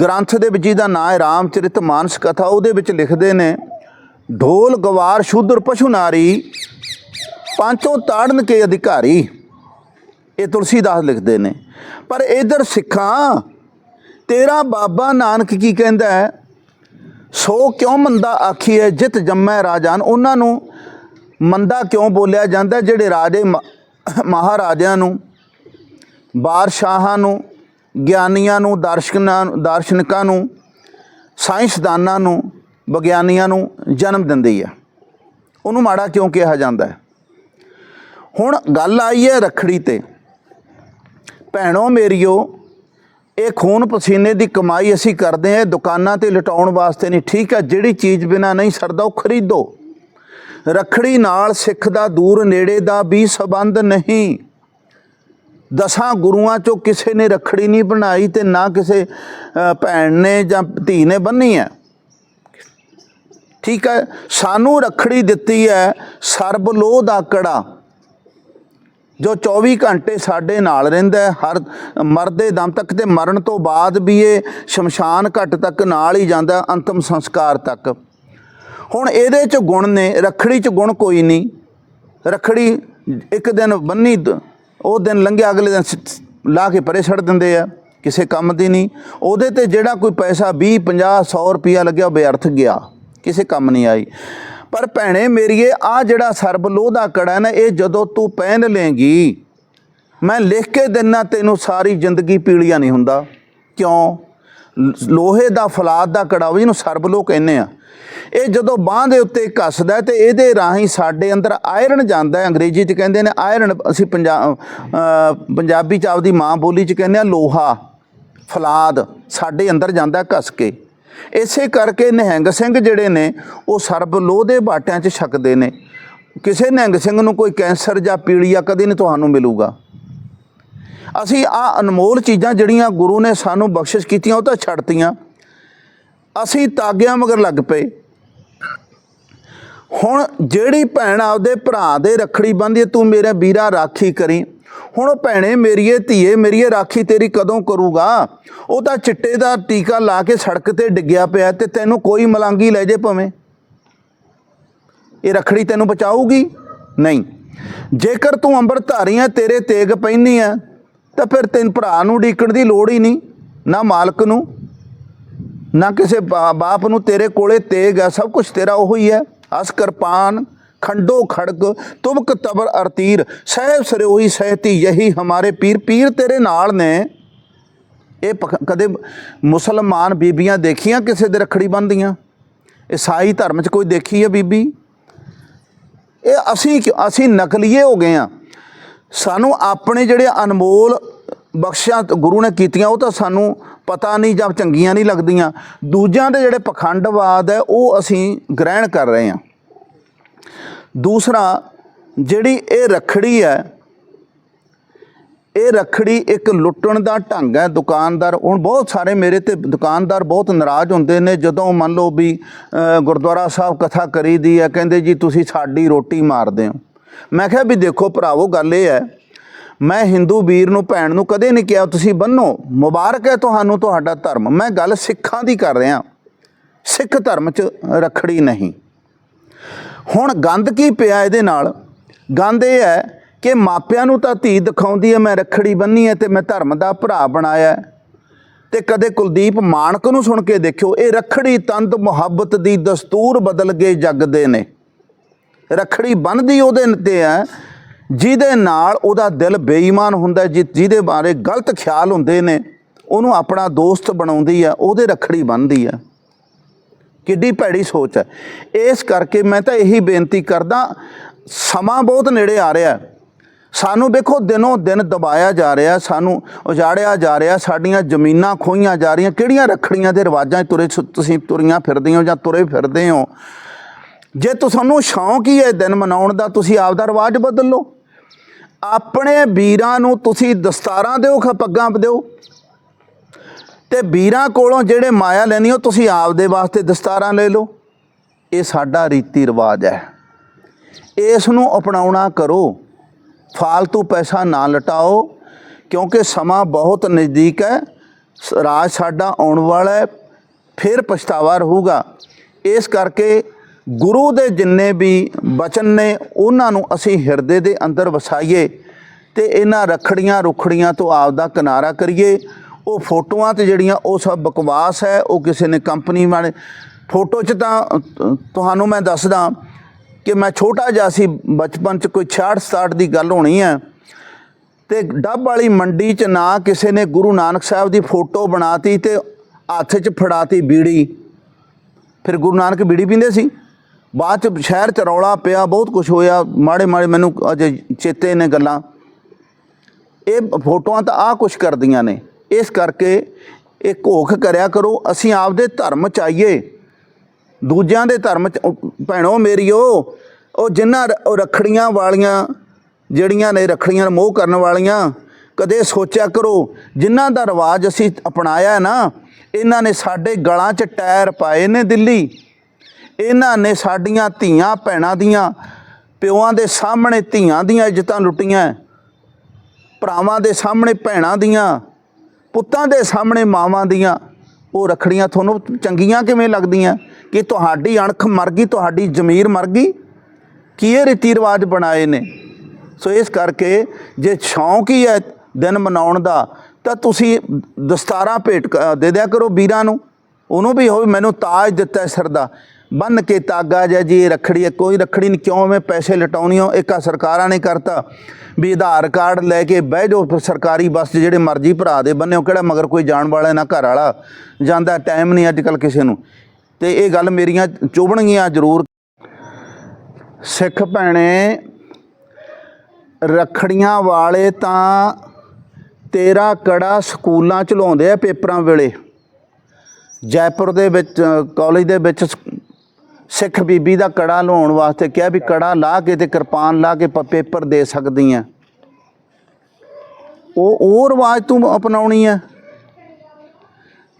ਗ੍ਰੰਥ ਦੇ ਵਿੱਚ ਜਿਹਦਾ ਨਾਂ ਹੈ ਰਾਮਚਰਿਤ ਮਾਨਸ ਕਥਾ, ਉਹਦੇ ਵਿੱਚ ਲਿਖਦੇ ਨੇ, ਢੋਲ ਗਵਾਰ ਸ਼ੂਦਰ ਪਸ਼ੂ ਨਾਰੀ ਪੰਚੋਂ ਤਾੜਨ ਕੇ ਅਧਿਕਾਰੀ। ਇਹ ਤੁਲਸੀਦਾਸ ਲਿਖਦੇ ਨੇ। ਪਰ ਇਧਰ ਸਿੱਖਾਂ, ਤੇਰਾ ਬਾਬਾ ਨਾਨਕ ਕੀ ਕਹਿੰਦਾ ਹੈ? ਸੋ ਕਿਉਂ ਮੰਦਾ ਆਖੀ ਹੈ ਜਿਤ ਜੰਮੈ ਰਾਜਾਨ। ਉਹਨਾਂ ਨੂੰ ਮੰਦਾ ਕਿਉਂ ਬੋਲਿਆ ਜਾਂਦਾ? ਜਿਹੜੇ ਰਾਜੇ ਮ- ਮਹਾਰਾਜਿਆਂ ਨੂੰ, ਬਾਦਸ਼ਾਹਾਂ ਨੂੰ, ਗਿਆਨੀਆਂ ਨੂੰ ਦਰਸ਼ਕਾਂ ਦਾਰਸ਼ਨਿਕਾਂ ਨੂੰ, ਸਾਇੰਸਦਾਨਾਂ ਨੂੰ, ਵਿਗਿਆਨੀਆਂ ਨੂੰ ਜਨਮ ਦਿੰਦੀ ਹੈ। ਉਹਨੂੰ ਮਾੜਾ ਕਿਉਂ ਕਿਹਾ ਜਾਂਦਾ ਹੈ? ਹੁਣ ਗੱਲ ਆਈ ਹੈ ਰਖੜੀ ਤੇ। ਭੈਣੋ ਮੇਰੀਓ, ਇਹ ਖੂਨ ਪਸੀਨੇ ਦੀ ਕਮਾਈ ਅਸੀਂ ਕਰਦੇ ਹਾਂ ਦੁਕਾਨਾਂ ਤੇ ਲਟਾਉਣ ਵਾਸਤੇ ਨਹੀਂ। ਠੀਕ ਹੈ, ਜਿਹੜੀ ਚੀਜ਼ ਬਿਨਾ ਨਹੀਂ ਸਰਦਾ, ਉਹ ਖਰੀਦੋ। ਰਖੜੀ ਨਾਲ ਸਿੱਖ ਦਾ ਦੂਰ, ਨੇੜੇ ਦਾ ਵੀ ਸਬੰਧ ਨਹੀਂ। ਦਸਾਂ ਗੁਰੂਆਂ ਚੋਂ ਕਿਸੇ ਨੇ ਰਖੜੀ ਨਹੀਂ ਬਣਾਈ ਤੇ ਨਾ ਕਿਸੇ ਭੈਣ ਨੇ ਜਾਂ ਧੀ ਨੇ ਬੰਨੀ ਹੈ। ਠੀਕ ਹੈ, ਸਾਨੂੰ ਰਖੜੀ ਦਿੱਤੀ ਹੈ ਸਰਬ ਲੋਹ ਦਾ ਕੜਾ, ਜੋ 24 ਘੰਟੇ ਸਾਡੇ ਨਾਲ ਰਹਿੰਦਾ ਹਰ ਮਰਦੇ ਦਮ ਤੱਕ ਤੇ ਮਰਨ ਤੋਂ ਬਾਅਦ ਵੀ ਇਹ ਸ਼ਮਸ਼ਾਨ ਘਾਟ ਤੱਕ ਨਾਲ ਹੀ ਜਾਂਦਾ, ਅੰਤਮ ਸੰਸਕਾਰ ਤੱਕ। ਹੁਣ ਇਹਦੇ ਚ ਗੁਣ ਨੇ, ਰਖੜੀ ਚ ਗੁਣ ਕੋਈ ਨਹੀਂ। ਰਖੜੀ ਇੱਕ ਦਿਨ ਬੰਨੀ, ਉਹ ਦਿਨ ਲੰਘਿਆ, ਅਗਲੇ ਦਿਨ ਸ- ਲਾ ਕੇ ਪਰੇ ਛੱਡ ਦਿੰਦੇ ਆ, ਕਿਸੇ ਕੰਮ ਦੀ ਨਹੀਂ। ਉਹਦੇ ਤੇ ਜਿਹੜਾ ਕੋਈ ਪੈਸਾ 20 50 100 ਰੁਪਿਆ ਲੱਗਿਆ, ਉਹ ਬੇਅਰਥ ਗਿਆ। ਕਿਸੇ ਕੰਮ ਨਹੀਂ ਆਈ। ਪਰ ਭੈਣੇ ਮੇਰੀਏ ਆ ਜਿਹੜਾ ਸਰਬ ਲੋਹ ਦਾ ਕੜਾ ਨਾ, ਇਹ ਜਦੋਂ ਤੂੰ ਪਹਿਨ ਲੇਂਗੀ ਮੈਂ ਲਿਖ ਕੇ ਦਿਨਾ, ਤੈਨੂੰ ਸਾਰੀ ਜ਼ਿੰਦਗੀ ਪੀਲੀਆ ਨਹੀਂ ਹੁੰਦਾ। ਕਿਉਂ? ਲੋਹੇ ਦਾ ਫਲਾਦ ਦਾ ਕੜਾ ਜਿਹਨੂੰ ਸਰਬ ਲੋਹ ਕਹਿੰਦੇ ਆ। ਇਹ ਜਦੋਂ ਬਾਂਹ ਦੇ ਉੱਤੇ ਕੱਸਦਾ ਹੈ ਤੇ ਇਹਦੇ ਰਾਹੀਂ ਸਾਡੇ ਅੰਦਰ ਆਇਰਨ ਜਾਂਦਾ ਹੈ। ਅੰਗਰੇਜ਼ੀ 'ਚ ਕਹਿੰਦੇ ਨੇ ਆਇਰਨ ਅਸੀਂ ਪੰਜਾਬ ਪੰਜਾਬੀ 'ਚ ਆਪਦੀ ਮਾਂ ਬੋਲੀ 'ਚ ਕਹਿੰਦੇ ਆ ਲੋਹਾ, ਫਲਾਦ ਸਾਡੇ ਅੰਦਰ ਜਾਂਦਾ ਹੈ ਘਸ ਕੇ। ਇਸੇ ਕਰਕੇ ਨਿਹੰਗ ਸਿੰਘ ਜਿਹੜੇ ਨੇ ਉਹ ਸਰਬ ਲੋਹ ਦੇ ਬਾਟਿਆਂ 'ਚ ਛਕਦੇ ਨੇ। ਕਿਸੇ ਨਿਹੰਗ ਸਿੰਘ ਨੂੰ ਕੋਈ ਕੈਂਸਰ ਜਾਂ ਪੀਲੀਆ ਕਦੇ ਨਹੀਂ ਤੁਹਾਨੂੰ ਮਿਲੂਗਾ। ਅਸੀਂ ਆ ਅਨਮੋਲ ਚੀਜ਼ਾਂ ਜਿਹੜੀਆਂ ਗੁਰੂ ਨੇ ਸਾਨੂੰ ਬਖਸ਼ਿਸ਼ ਕੀਤੀਆਂ ਉਹ ਤਾਂ ਛੱਡਤੀਆਂ। ਅਸੀਂ ਤਾਗਿਆਂ ਮਗਰ ਲੱਗ ਪਏ। ਹੁਣ ਜਿਹੜੀ ਭੈਣ ਆਪਦੇ ਭਰਾ ਦੇ ਰੱਖੜੀ ਬੰਨ੍ਹਦੀ ਹੈ, ਤੂੰ ਮੇਰੇ ਵੀਰਾ ਰਾਖੀ ਕਰੀ। ਹੁਣ ਉਹ ਭੈਣੇ ਮੇਰੀਏ ਧੀਏ ਮੇਰੀਏ ਰਾਖੀ ਤੇਰੀ ਕਦੋਂ ਕਰੂਗਾ? ਉਹ ਤਾਂ ਚਿੱਟੇ ਦਾ ਟੀਕਾ ਲਾ ਕੇ ਸੜਕ ਤੇ ਡਿੱਗਿਆ ਪਿਆ ਤੇ ਤੈਨੂੰ ਕੋਈ ਮਲਾਂਗੀ ਲੈ ਜੇ ਭਵੇਂ। ਇਹ ਰਖੜੀ ਤੈਨੂੰ ਬਚਾਊਗੀ? ਨਹੀਂ। ਜੇਕਰ ਤੂੰ ਅੰਮ੍ਰਿਤਧਾਰੀ ਆ ਤੇਰੇ ਤੇਗ ਪੈਂਦੀ ਆ ਤਾਂ ਫਿਰ ਤਿੰਨ ਭਰਾ ਨੂੰ ਡੀਕਣ ਦੀ ਲੋੜ ਹੀ ਨਹੀਂ, ਨਾ ਮਾਲਕ ਨੂੰ, ਨਾ ਕਿਸੇ ਬਾ- ਬਾਪ ਨੂੰ, ਤੇਰੇ ਕੋਲੇ ਤੇਗ ਹੈ, ਸਭ ਕੁਝ ਤੇਰਾ ਉਹ ਹੀ। ਹੈ ਅਸ ਕਿਰਪਾਨ ਖੰਡੋ ਖੜਗ ਤੁਮਕ ਤਬਰ ਅਰਤੀਰ, ਸਹਿਬ ਸਰੋਹੀ ਸਹਿਤੀ, ਯਹੀ ਹਮਾਰੇ ਪੀਰ। ਪੀਰ ਤੇਰੇ ਨਾਲ ਨੇ। ਇਹ ਪਖ- ਕਦੇ ਮੁਸਲਮਾਨ ਬੀਬੀਆਂ ਦੇਖੀਆਂ, ਕਿਸੇ ਦੇ ਰੱਖੜੀ ਬੰਨ੍ਹਦੀਆਂ? ਈਸਾਈ ਧਰਮ 'ਚ ਕੋਈ ਦੇਖੀ ਹੈ ਬੀਬੀ? ਇਹ ਅਸੀਂ ਅਸੀਂ ਨਕਲੀਏ ਹੋ ਗਏ ਆ ਸਾਨੂੰ ਆਪਣੇ ਜਿਹੜੇ ਅਨਮੋਲ ਬਖਸ਼ਿਆ ਗੁਰੂ ਨੇ ਕੀਤੀਆਂ, ਉਹ ਤਾਂ ਸਾਨੂੰ ਪਤਾ ਨਹੀਂ ਜਾਂ ਚੰਗੀਆਂ ਨਹੀਂ ਲੱਗਦੀਆਂ। ਦੂਜਿਆਂ ਦੇ ਜਿਹੜੇ ਪਖੰਡਵਾਦ ਹੈ, ਉਹ ਅਸੀਂ ਗ੍ਰਹਿਣ ਕਰ ਰਹੇ ਹਾਂ। ਦੂਸਰਾ, ਜਿਹੜੀ ਇਹ ਰਖੜੀ ਹੈ, ਇਹ ਰਖੜੀ ਇੱਕ ਲੁੱਟਣ ਦਾ ਢੰਗ ਹੈ, ਦੁਕਾਨਦਾਰ, ਹੁਣ ਬਹੁਤ ਸਾਰੇ ਮੇਰੇ ਤੇ ਦੁਕਾਨਦਾਰ ਬਹੁਤ ਨਾਰਾਜ਼ ਹੁੰਦੇ ਨੇ, ਜਦੋਂ ਮੰਨ ਲਓ ਵੀ ਗੁਰਦੁਆਰਾ ਸਾਹਿਬ ਕਥਾ ਕਰੀਦੀ ਹੈ, ਕਹਿੰਦੇ ਜੀ ਤੁਸੀਂ ਸਾਡੀ ਰੋਟੀ ਮਾਰਦੇ ਹੋ। ਮੈਂ ਕਿਹਾ ਵੀ ਦੇਖੋ ਭਰਾਵੋ ਗੱਲ ਇਹ ਹੈ, ਮੈਂ ਹਿੰਦੂ ਵੀਰ ਨੂੰ, ਭੈਣ ਨੂੰ ਕਦੇ ਨਹੀਂ ਕਿਹਾ, ਤੁਸੀਂ ਬੰਨੋ, ਮੁਬਾਰਕ ਹੈ ਤੁਹਾਨੂੰ ਤੁਹਾਡਾ ਧਰਮ। ਮੈਂ ਗੱਲ ਸਿੱਖਾਂ ਦੀ ਕਰ ਰਿਹਾ। ਸਿੱਖ ਧਰਮ 'ਚ ਰਖੜੀ ਨਹੀਂ। ਹੁਣ ਗੰਦ ਕੀ ਪਿਆ ਇਹਦੇ ਨਾਲ? ਗੰਦ ਇਹ ਹੈ ਕਿ ਮਾਪਿਆਂ ਨੂੰ ਤਾਂ ਧੀ ਦਿਖਾਉਂਦੀ ਹੈ, ਮੈਂ ਰੱਖੜੀ ਬੰਨੀ ਹੈ ਤੇ ਮੈਂ ਧਰਮ ਦਾ ਭਰਾ ਬਣਾਇਆ ਹੈ। ਤੇ ਕਦੇ ਕੁਲਦੀਪ ਮਾਨਕ ਨੂੰ ਸੁਣ ਕੇ ਦੇਖਿਓ, ਇਹ ਰੱਖੜੀ ਤੰਦ ਮੁਹੱਬਤ ਦੀ ਦਸਤੂਰ ਬਦਲ ਗਏ ਜੱਗ ਦੇ ਨੇ। ਰੱਖੜੀ ਬੰਨਦੀ ਉਹਦੇ ਤੇ ਹੈ, ਜਿਹਦੇ ਨਾਲ ਉਹਦਾ ਦਿਲ ਬੇਈਮਾਨ ਹੁੰਦਾ ਜਿ- ਜਿਹਦੇ ਬਾਰੇ ਗਲਤ ਖਿਆਲ ਹੁੰਦੇ ਨੇ, ਉਹਨੂੰ ਆਪਣਾ ਦੋਸਤ ਬਣਾਉਂਦੀ ਹੈ, ਉਹਦੇ ਰੱਖੜੀ ਬੰਨਦੀ ਹੈ। ਕਿੱਡੀ ਭੈੜੀ ਸੋਚ ਹੈ। ਇਸ ਕਰਕੇ ਮੈਂ ਤਾਂ ਇਹੀ ਬੇਨਤੀ ਕਰਦਾ, ਸਮਾਂ ਬਹੁਤ ਨੇੜੇ ਆ ਰਿਹਾ ਸਾਨੂੰ ਵੇਖੋ, ਦਿਨੋਂ ਦਿਨ ਦਬਾਇਆ ਜਾ ਰਿਹਾ ਸਾਨੂੰ ਉਜਾੜਿਆ ਜਾ ਰਿਹਾ ਸਾਡੀਆਂ ਜ਼ਮੀਨਾਂ ਖੋਈਆਂ ਜਾ ਰਹੀਆਂ, ਕਿਹੜੀਆਂ ਰੱਖੜੀਆਂ ਦੇ ਰਿਵਾਜਾਂ 'ਚ ਤੁਰੇ ਤੁਸੀਂ ਤੁਰੀਆਂ ਫਿਰਦੇ ਹੋ ਜਾਂ ਤੁਰੇ ਫਿਰਦੇ ਹੋ? ਜੇ ਤੁਹਾਨੂੰ ਸ਼ੌਂਕ ਹੀ ਹੈ ਦਿਨ ਮਨਾਉਣ ਦਾ, ਤੁਸੀਂ ਆਪਦਾ ਰਿਵਾਜ ਬਦਲ ਲਓ। ਆਪਣੇ ਵੀਰਾਂ ਨੂੰ ਤੁਸੀਂ ਦਸਤਾਰਾਂ ਦਿਓ, ਖ, ਪੱਗਾਂ ਦਿਓ। ਤੇ ਵੀਰਾਂ ਕੋਲੋਂ ਜਿਹੜੇ ਮਾਇਆ ਲੈਣੀ ਉਹ ਤੁਸੀਂ ਆਪਦੇ ਵਾਸਤੇ ਦਸਤਾਰਾਂ ਲੈ ਲਓ। ਇਹ ਸਾਡਾ ਰੀਤੀ ਰਿਵਾਜ ਹੈ। ਇਸ ਨੂੰ ਅਪਣਾਉਣਾ ਕਰੋ। ਫਾਲਤੂ ਪੈਸਾ ਨਾ ਲਟਾਓ, ਕਿਉਂਕਿ ਸਮਾਂ ਬਹੁਤ ਨਜ਼ਦੀਕ ਹੈ। ਸ- ਰਾਜ ਸਾਡਾ ਆਉਣ ਵਾਲਾ ਹੈ, ਫਿਰ ਪਛਤਾਵਾ ਰਹੂਗਾ। ਇਸ ਕਰਕੇ ਗੁਰੂ ਦੇ ਜਿੰਨੇ ਵੀ ਬਚਨ ਨੇ, ਉਹਨਾਂ ਨੂੰ ਅਸੀਂ ਹਿਰਦੇ ਦੇ ਅੰਦਰ ਵਸਾਈਏ ਤੇ ਇਹਨਾਂ ਰਖੜੀਆਂ ਰੁਖੜੀਆਂ ਤੋਂ ਆਪਦਾ ਕਿਨਾਰਾ ਕਰੀਏ। ਉਹ ਫੋਟੋਆਂ ਤੇ ਜਿਹੜੀਆਂ, ਉਹ ਸਭ ਬਕਵਾਸ ਹੈ, ਉਹ ਕਿਸੇ ਨੇ ਕੰਪਨੀ ਵਾਲੇ ਫੋਟੋ 'ਚ ਤਾਂ ਤੁਹਾਨੂੰ ਮੈਂ ਦੱਸਦਾ ਕਿ ਮੈਂ ਛੋਟਾ ਜਿਹਾ ਸੀ, ਬਚਪਨ 'ਚ ਕੋਈ 66 67 ਦੀ ਗੱਲ ਹੋਣੀ ਹੈ। ਤੇ ਡੱਬ ਵਾਲੀ ਮੰਡੀ 'ਚ ਨਾ ਕਿਸੇ ਨੇ ਗੁਰੂ ਨਾਨਕ ਸਾਹਿਬ ਦੀ ਫੋਟੋ ਬਣਾਤੀ ਤੇ ਹੱਥ 'ਚ ਫੜਾਤੀ ਬੀੜੀ। ਫਿਰ ਗੁਰੂ ਨਾਨਕ ਬੀੜੀ ਪੀਂਦੇ ਸੀ? ਬਾਅਦ 'ਚ ਸ਼ਹਿਰ 'ਚ ਰੌਲਾ ਪਿਆ, ਬਹੁਤ ਕੁਝ ਹੋਇਆ। ਮਾੜੇ ਮਾੜੇ ਮੈਨੂੰ ਅਜੇ ਚੇਤੇ ਨੇ ਗੱਲਾਂ। ਇਹ ਫੋਟੋਆਂ ਤਾਂ ਆ ਕੁਛ ਕਰਦੀਆਂ ਨੇ। ਇਸ ਕਰਕੇ ਇਹ ਘੋਖ ਕਰਿਆ ਕਰੋ, ਅਸੀਂ ਆਪਦੇ ਧਰਮ ਚ ਆਈਏ ਦੂਜਿਆਂ ਦੇ ਧਰਮ ਚ ਭੈਣੋ ਮੇਰੀਓ ਉਹ ਜਿਨ੍ਹਾਂ ਰ- ਉਹ ਰੱਖੜੀਆਂ ਵਾਲੀਆਂ, ਜਿਹੜੀਆਂ ਨੇ ਰੱਖੜੀਆਂ ਮੋਹ ਕਰਨ ਵਾਲੀਆਂ, ਕਦੇ ਸੋਚਿਆ ਕਰੋ ਜਿਨ੍ਹਾਂ ਦਾ ਰਿਵਾਜ ਅਸੀਂ ਅਪਣਾਇਆ ਨਾ, ਇਹਨਾਂ ਨੇ ਸਾਡੇ ਗਲਾਂ 'ਚ ਟਾਇਰ ਪਾਏ ਨੇ ਦਿੱਲੀ। ਇਹਨਾਂ ਨੇ ਸਾਡੀਆਂ ਧੀਆਂ ਭੈਣਾਂ ਦੀਆਂ, ਪਿਓਾਂ ਦੇ ਸਾਹਮਣੇ ਧੀਆਂ ਦੀਆਂ ਇੱਜ਼ਤਾਂ ਲੁੱਟੀਆਂ, ਭਰਾਵਾਂ ਦੇ ਸਾਹਮਣੇ ਭੈਣਾਂ ਦੀਆਂ, ਪੁੱਤਾਂ ਦੇ ਸਾਹਮਣੇ ਮਾਵਾਂ ਦੀਆਂ। ਉਹ ਰਖੜੀਆਂ ਤੁਹਾਨੂੰ ਚੰਗੀਆਂ ਕਿਵੇਂ ਲੱਗਦੀਆਂ? ਕਿ ਤੁਹਾਡੀ ਅਣਖ ਮਰ ਗਈ, ਤੁਹਾਡੀ ਜ਼ਮੀਰ ਮਰ ਗਈ? ਕੀ ਇਹ ਰੀਤੀ ਰਿਵਾਜ ਬਣਾਏ ਨੇ? ਸੋ ਇਸ ਕਰਕੇ ਜੇ ਸ਼ੌਂਕ ਹੀ ਹੈ ਦਿਨ ਮਨਾਉਣ ਦਾ, ਤਾਂ ਤੁਸੀਂ ਦਸਤਾਰਾਂ ਭੇਟ ਦੇ ਦਿਆ ਕਰੋ ਵੀਰਾਂ ਨੂੰ। ਉਹਨੂੰ ਵੀ ਹੋਵੇ, ਮੈਨੂੰ ਤਾਜ ਦਿੱਤਾ ਸਿਰ ਦਾ ਬੰਨ ਕੇ ਤਾਗਾ ਜਾਂ ਜੀ, ਇਹ ਰੱਖੜੀ ਹੈ, ਕੋਈ ਰੱਖੜੀ ਨਹੀਂ, ਕਿਉਂ ਮੈਂ ਪੈਸੇ ਲਟਾਉਣੀ ਹੋ? ਇੱਕ ਆ ਸਰਕਾਰਾਂ ਨੇ ਕਰਤਾ। ਵੀ ਆਧਾਰ ਕਾਰਡ ਲੈ ਕੇ ਬਹਿ ਜਾਓ ਸਰਕਾਰੀ ਬੱਸ 'ਚ, ਜਿਹੜੇ ਮਰਜ਼ੀ ਭਰਾ ਦੇ ਬੰਨਿਓ ਕਿਹੜਾ ਮਗਰ ਕੋਈ ਜਾਣ ਵਾਲਾ ਨਾ ਘਰ ਵਾਲਾ। ਜਾਂਦਾ ਟਾਈਮ ਨਹੀਂ ਅੱਜ ਕੱਲ ਕਿਸੇ ਨੂੰ। ਤੇ ਇਹ ਗੱਲ ਮੇਰੀਆਂ ਚੁਭਣਗੀਆਂ ਜ਼ਰੂਰ। ਸਿੱਖ ਭੈਣੇ, ਰੱਖੜੀਆਂ ਵਾਲੇ ਤਾਂ ਤੇਰਾ ਕੜਾ ਸਕੂਲਾਂ ਚ ਲਾਉਂਦੇ ਆ ਪੇਪਰਾਂ ਵੇਲੇ। ਜੈਪੁਰ ਦੇ ਵਿੱਚ ਕਾਲਜ ਦੇ ਵਿੱਚ ਸ- ਸਿੱਖ ਬੀਬੀ ਦਾ ਕੜਾ ਲਾਉਣ ਵਾਸਤੇ ਕਿਹਾ ਵੀ ਕੜਾ ਲਾ ਕੇ ਤੇ ਕਿਰਪਾਨ ਲਾ ਕੇ ਪੇਪਰ ਦੇ ਸਕਦੀ ਆ। ਉਹ ਉਹ ਰਿਵਾਜ ਤੂੰ ਅਪਣਾਉਣੀ ਆ।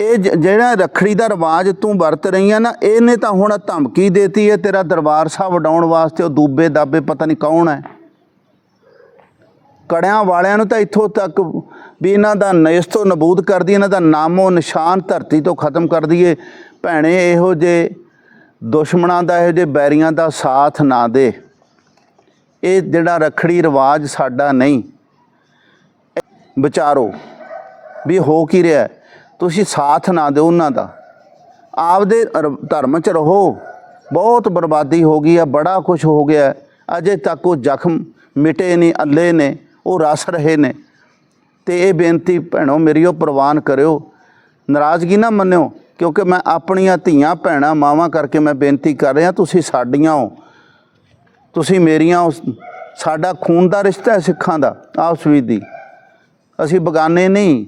ਇਹ ਜ- ਜਿਹੜਾ ਰੱਖੜੀ ਦਾ ਰਿਵਾਜ ਤੂੰ ਵਰਤ ਰਹੀ ਆ ਨਾ, ਇਹਨੇ ਤਾਂ ਹੁਣ ਧਮਕੀ ਦੇਤੀ ਹੈ ਤੇਰਾ ਦਰਬਾਰ ਸਾਹਿਬ ਉਡਾਉਣ ਵਾਸਤੇ ਉਹ ਦੂਬੇ ਦਾਬੇ ਪਤਾ ਨਹੀਂ ਕੌਣ ਹੈ ਕੜਿਆਂ ਵਾਲਿਆਂ ਨੂੰ ਤਾਂ ਇੱਥੋਂ ਤੱਕ ਵੀ ਇਹਨਾਂ ਦਾ ਨਇਸਤੋ ਨਬੂਦ ਕਰਦੀ ਇਹਨਾਂ ਦਾ ਨਾਮੋ ਨਿਸ਼ਾਨ ਧਰਤੀ ਤੋਂ ਖਤਮ ਕਰ ਦਈਏ ਭੈਣੇ, ਇਹੋ ਜੇ ਦੁਸ਼ਮਣਾਂ ਦਾ ਇਹੋ ਜਿਹੇ ਬੈਰੀਆਂ ਦਾ ਸਾਥ ਨਾ ਦੇ। ਇਹ ਜਿਹੜਾ ਰਖੜੀ ਰਿਵਾਜ ਸਾਡਾ ਨਹੀਂ। ਵਿਚਾਰੋ ਵੀ ਹੋ ਕੀ ਰਿਹਾ ਤੁਸੀਂ ਸਾਥ ਨਾ ਦਿਓ ਉਹਨਾਂ ਦਾ। ਆਪਦੇ ਰ- ਧਰਮ ਚ ਰਹੋ। ਬਹੁਤ ਬਰਬਾਦੀ ਹੋ ਗਈ ਹੈ, ਬੜਾ ਕੁਝ ਹੋ ਗਿਆ ਅਜੇ ਤੱਕ ਉਹ ਜ਼ਖਮ ਮਿਟੇ ਨਹੀਂ, ਅੱਲੇ ਨੇ, ਉਹ ਰਸ ਰਹੇ ਨੇ। ਤੇ ਇਹ ਬੇਨਤੀ ਭੈਣੋ, ਮੇਰੀ ਉਹ ਪ੍ਰਵਾਨ ਕਰਿਓ। ਨਾਰਾਜ਼ਗੀ ਨਾ ਮੰਨਿਓ। ਕਿਉਂਕਿ ਮੈਂ ਆਪਣੀਆਂ ਧੀਆਂ, ਭੈਣਾਂ, ਮਾਵਾਂ ਕਰਕੇ ਮੈਂ ਬੇਨਤੀ ਕਰ ਰਿਹਾ, ਤੁਸੀਂ ਸਾਡੀਆਂ ਹੋ। ਤੁਸੀਂ ਮੇਰੀਆਂ ਹੋ। ਸਾਡਾ ਖੂਨ ਦਾ ਰਿਸ਼ਤਾ ਹੈ ਸਿੱਖਾਂ ਦਾ ਆਪਸ ਵਿੱਚ ਦੀ। ਅਸੀਂ ਬਗਾਨੇ ਨਹੀਂ,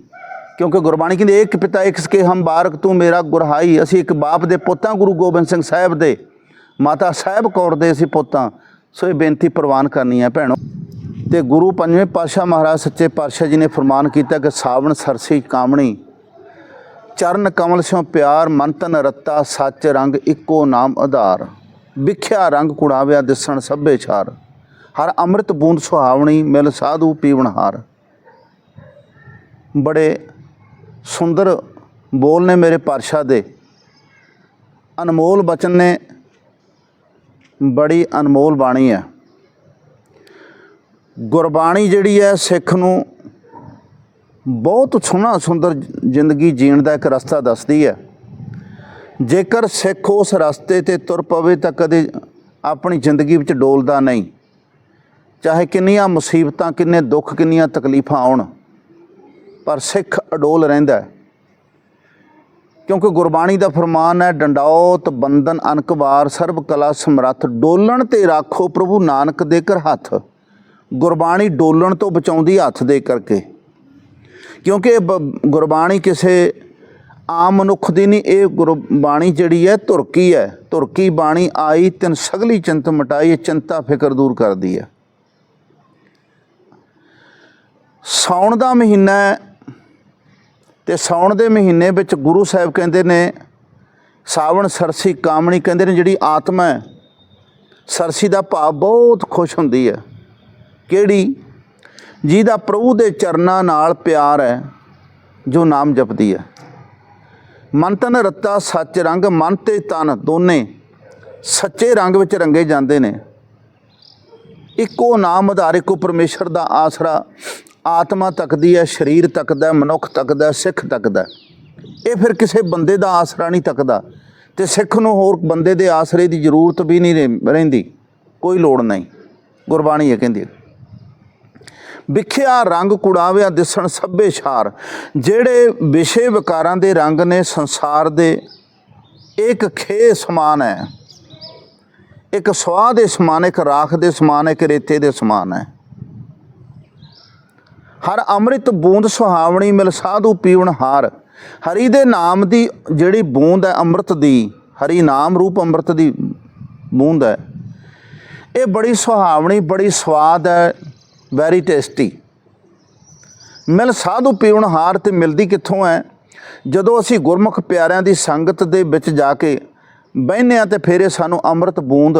ਕਿਉਂਕਿ ਗੁਰਬਾਣੀ ਕਹਿੰਦੀ, ਇੱਕ ਪਿਤਾ, ਇੱਕ ਸਕੇ ਹਮ ਬਾਰਕ ਤੂੰ ਮੇਰਾ ਗੁਰਹਾਈ। ਅਸੀਂ ਇੱਕ ਬਾਪ ਦੇ ਪੁੱਤਾਂ, ਗੁਰੂ ਗੋਬਿੰਦ ਸਿੰਘ ਸਾਹਿਬ ਦੇ, ਮਾਤਾ ਸਾਹਿਬ ਕੌਰ ਦੇ ਅਸੀਂ ਪੁੱਤਾਂ। ਸੋ ਇਹ ਬੇਨਤੀ ਪ੍ਰਵਾਨ ਕਰਨੀ ਹੈ, ਭੈਣੋ। ਤੇ ਗੁਰੂ ਪੰਜਵੇਂ ਪਾਤਸ਼ਾਹ ਮਹਾਰਾਜ, ਸੱਚੇ ਪਾਤਸ਼ਾਹ ਜੀ ਨੇ ਫਰਮਾਨ ਕੀਤਾ ਕਿ ਸਾਵਣ ਸਰਸੀ ਕਾਮਣੀ। ਚਰਨ ਕਮਲ ਸਿਉ ਪਿਆਰ ਮਨ ਤਨ ਰੱਤਾ, ਸੱਚ ਰੰਗ ਇੱਕੋ ਨਾਮ ਆਧਾਰ। ਵਿਖਿਆ ਰੰਗ ਕੁੜਾਵਿਆ ਦਿਸਣ ਸਭੇ ਛਾਰ। ਹਰ ਅੰਮ੍ਰਿਤ ਬੂੰਦ ਸੁਹਾਵਣੀ ਮਿਲ ਸਾਧੂ ਪੀਵਣਹਾਰ ਬੜੇ ਸੁੰਦਰ ਬੋਲ ਨੇ ਮੇਰੇ ਪਾਤਸ਼ਾਹ ਦੇ। ਅਨਮੋਲ ਬਚਨ ਨੇ ਬੜੀ ਅਨਮੋਲ ਬਾਣੀ ਹੈ। ਗੁਰਬਾਣੀ ਜਿਹੜੀ ਹੈ ਸਿੱਖ ਨੂੰ ਬਹੁਤ ਸੋਹਣਾ ਸੁੰਦਰ ਜ਼ਿੰਦਗੀ ਜੀਣ ਦਾ ਇੱਕ ਰਸਤਾ ਦੱਸਦੀ ਹੈ। ਜੇਕਰ ਸਿੱਖ ਉਸ ਰਸਤੇ ਤੇ ਤੁਰ ਪਵੇ ਤਾਂ ਕਦੇ ਆਪਣੀ ਜ਼ਿੰਦਗੀ ਵਿੱਚ ਡੋਲਦਾ ਨਹੀਂ। ਚਾਹੇ ਕਿੰਨੀਆਂ ਮੁਸੀਬਤਾਂ, ਕਿੰਨੇ ਦੁੱਖ, ਕਿੰਨੀਆਂ ਤਕਲੀਫਾਂ ਆਉਣ, ਪਰ ਸਿੱਖ ਅਡੋਲ ਰਹਿੰਦਾ ਹੈ। ਕਿਉਂਕਿ ਗੁਰਬਾਣੀ ਦਾ ਫਰਮਾਨ ਹੈ ਡੰਡੌਤ ਬੰਧਨ ਅਨਕਵਾਰ ਸਰਬ ਕਲਾ ਸਮਰੱਥ। ਡੋਲਣ ਤੇ ਰਾਖੋ ਪ੍ਰਭੂ ਨਾਨਕ ਦੇ ਕਰ ਹੱਥ। ਗੁਰਬਾਣੀ ਡੋਲਣ ਤੋਂ ਬਚਾਉਂਦੀ ਹੱਥ ਦੇ ਕਰਕੇ। ਕਿਉਂਕਿ ਇਹ ਬ- ਗੁਰਬਾਣੀ ਕਿਸੇ ਆਮ ਮਨੁੱਖ ਦੀ ਨਹੀਂ, ਇਹ ਗੁਰਬਾਣੀ ਜਿਹੜੀ ਹੈ ਤੁਰਕੀ ਹੈ। ਤੁਰਕੀ ਬਾਣੀ ਆਈ ਤਿੰਨ ਸਗਲੀ ਚਿੰਤ ਮਟਾਈ, ਇਹ ਚਿੰਤਾ ਫਿਕਰ ਦੂਰ ਕਰਦੀ ਹੈ। ਸਾਉਣ ਦਾ ਮਹੀਨਾ ਹੈ ਤੇ ਸਾਉਣ ਦੇ ਮਹੀਨੇ ਵਿੱਚ ਗੁਰੂ ਸਾਹਿਬ ਕਹਿੰਦੇ ਨੇ, ਸਾਵਣ ਸਰਸੀ ਕਾਮਣੀ ਕਹਿੰਦੇ ਨੇ, ਜਿਹੜੀ ਆਤਮਾ ਹੈ, ਸਰਸੀ ਦਾ ਭਾਵ ਬਹੁਤ ਖੁਸ਼ ਹੁੰਦੀ ਹੈ। ਕਿਹੜੀ? ਜਿਹਦਾ ਪ੍ਰਭੂ ਦੇ ਚਰਨਾਂ ਨਾਲ ਪਿਆਰ ਹੈ, ਜੋ ਨਾਮ ਜਪਦੀ ਹੈ। ਮਨ ਤਨ ਰੱਤਾ, ਸੱਚ, ਰੰਗ, ਮਨ ਤੇ ਤਨ ਦੋਨੇ ਸੱਚੇ ਰੰਗ ਵਿੱਚ ਰੰਗੇ ਜਾਂਦੇ ਨੇ। ਇੱਕੋ ਨਾਮ ਆਧਾਰ, ਇੱਕੋ ਪਰਮੇਸ਼ਰ ਦਾ ਆਸਰਾ ਆਤਮਾ ਤੱਕਦੀ ਹੈ, ਸਰੀਰ ਤੱਕਦਾ ਮਨੁੱਖ ਤੱਕਦਾ ਸਿੱਖ ਤੱਕਦਾ ਇਹ ਫਿਰ ਕਿਸੇ ਬੰਦੇ ਦਾ ਆਸਰਾ ਨਹੀਂ ਤੱਕਦਾ ਤੇ ਸਿੱਖ ਨੂੰ ਹੋਰ ਬੰਦੇ ਦੇ ਆਸਰੇ ਦੀ ਜ਼ਰੂਰਤ ਵੀ ਨਹੀਂ ਰਹਿ- ਰਹਿੰਦੀ। ਕੋਈ ਲੋੜ ਨਹੀਂ। ਗੁਰਬਾਣੀ ਇਹ ਕਹਿੰਦੀ ਹੈ। ਵਿਖਿਆ ਰੰਗ ਕੁੜਾਵਿਆ ਦਿਸਣ ਸਭੇ ਛਾਰ ਜਿਹੜੇ ਵਿਸ਼ੇ ਵਿਕਾਰਾਂ ਦੇ ਰੰਗ ਨੇ ਸੰਸਾਰ ਦੇ ਇੱਕ ਖੇ ਸਮਾਨ ਹੈ। ਇੱਕ ਸਵਾਹ ਦੇ ਸਮਾਨ, ਇੱਕ ਰਾਖ ਦੇ ਸਮਾਨ, ਇੱਕ ਰੇਤੇ ਦੇ ਸਮਾਨ ਹੈ। ਹਰ ਅੰਮ੍ਰਿਤ ਬੂੰਦ ਸੁਹਾਵਣੀ ਮਿਲ ਸਾਧੂ ਪੀਵਣ ਹਾਰ। ਹਰੀ ਦੇ ਨਾਮ ਦੀ ਜਿਹੜੀ ਬੂੰਦ ਹੈ ਅੰਮ੍ਰਿਤ ਦੀ, ਹਰੀ ਨਾਮ ਰੂਪ ਅੰਮ੍ਰਿਤ ਦੀ ਬੂੰਦ ਹੈ। ਇਹ ਬੜੀ ਸੁਹਾਵਣੀ, ਬੜੀ ਸਵਾਦ ਹੈ। ਵੈਰੀ ਟੇਸਟੀ ਮਿਲ ਸਾਧੂ ਪੀਵਣ ਹਾਰ ਤੇ ਮਿਲਦੀ ਕਿੱਥੋਂ ਹੈ ਜਦੋਂ ਅਸੀਂ ਗੁਰਮੁਖ ਪਿਆਰਿਆਂ ਦੀ ਸੰਗਤ ਦੇ ਵਿੱਚ ਜਾ ਕੇ ਬਹਿੰਦੇ ਹਾਂ ਤੇ ਫਿਰ ਇਹ ਸਾਨੂੰ ਅੰਮ੍ਰਿਤ ਬੂੰਦ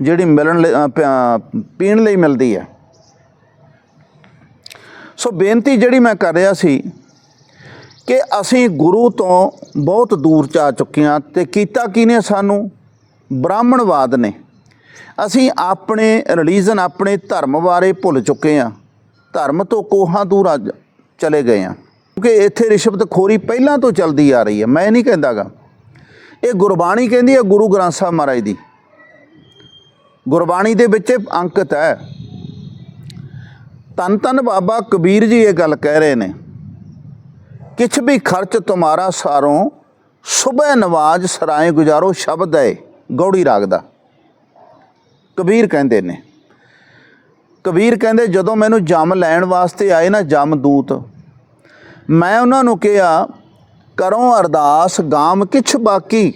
ਜਿਹੜੀ ਮਿਲਣ ਲਈ- ਪੀਣ ਲਈ ਮਿਲਦੀ ਹੈ ਸੋ ਬੇਨਤੀ ਜਿਹੜੀ ਮੈਂ ਕਰ ਰਿਹਾ ਸੀ ਕਿ ਅਸੀਂ ਗੁਰੂ ਤੋਂ ਬਹੁਤ ਦੂਰ ਜਾ ਚੁੱਕੇ ਹਾਂ ਤੇ ਕੀਤਾ ਕੀ ਨੇ ਸਾਨੂੰ? ਬ੍ਰਾਹਮਣਵਾਦ ਨੇ। ਅਸੀਂ ਆਪਣੇ ਰਿਲੀਜਨ ਆਪਣੇ ਧਰਮ ਬਾਰੇ ਭੁੱਲ ਚੁੱਕੇ ਹਾਂ। ਧਰਮ ਤੋਂ ਕੋਹਾਂ ਦੂਰ ਅੱਜ ਚਲੇ ਗਏ ਹਾਂ। ਕਿਉਂਕਿ ਇੱਥੇ ਰਿਸ਼ਵਤਖੋਰੀ ਪਹਿਲਾਂ ਤੋਂ ਚੱਲਦੀ ਆ ਰਹੀ ਹੈ। ਮੈਂ ਨਹੀਂ ਕਹਿੰਦਾਗਾ। ਇਹ ਗੁਰਬਾਣੀ ਕਹਿੰਦੀ ਹੈ ਗੁਰੂ ਗ੍ਰੰਥ ਸਾਹਿਬ ਮਹਾਰਾਜ ਦੀ। ਗੁਰਬਾਣੀ ਦੇ ਵਿੱਚ ਅੰਕਿਤ ਹੈ। ਤਨ ਤਨ ਬਾਬਾ ਕਬੀਰ ਜੀ ਇਹ ਗੱਲ ਕਹਿ ਰਹੇ ਨੇ। ਕਿਛ ਵੀ ਖਰਚ ਤੁਮਾਰਾ ਸਾਰੋਂ, ਸੁਬਹ ਨਵਾਜ਼ ਸਰਾਏ ਗੁਜ਼ਾਰੋ ਸ਼ਬਦ ਹੈ, ਗੌੜੀ ਰਾਗ ਦਾ। ਕਬੀਰ ਕਹਿੰਦੇ ਨੇ। ਕਬੀਰ ਕਹਿੰਦੇ, ਜਦੋਂ ਮੈਨੂੰ ਜਮ ਲੈਣ ਵਾਸਤੇ ਆਏ ਨਾ ਜਮਦੂਤ ਮੈਂ ਉਹਨਾਂ ਨੂੰ ਕਿਹਾ, ਕਰੋ ਅਰਦਾਸ, ਗਾਮ ਕਿਛ ਬਾਕੀ।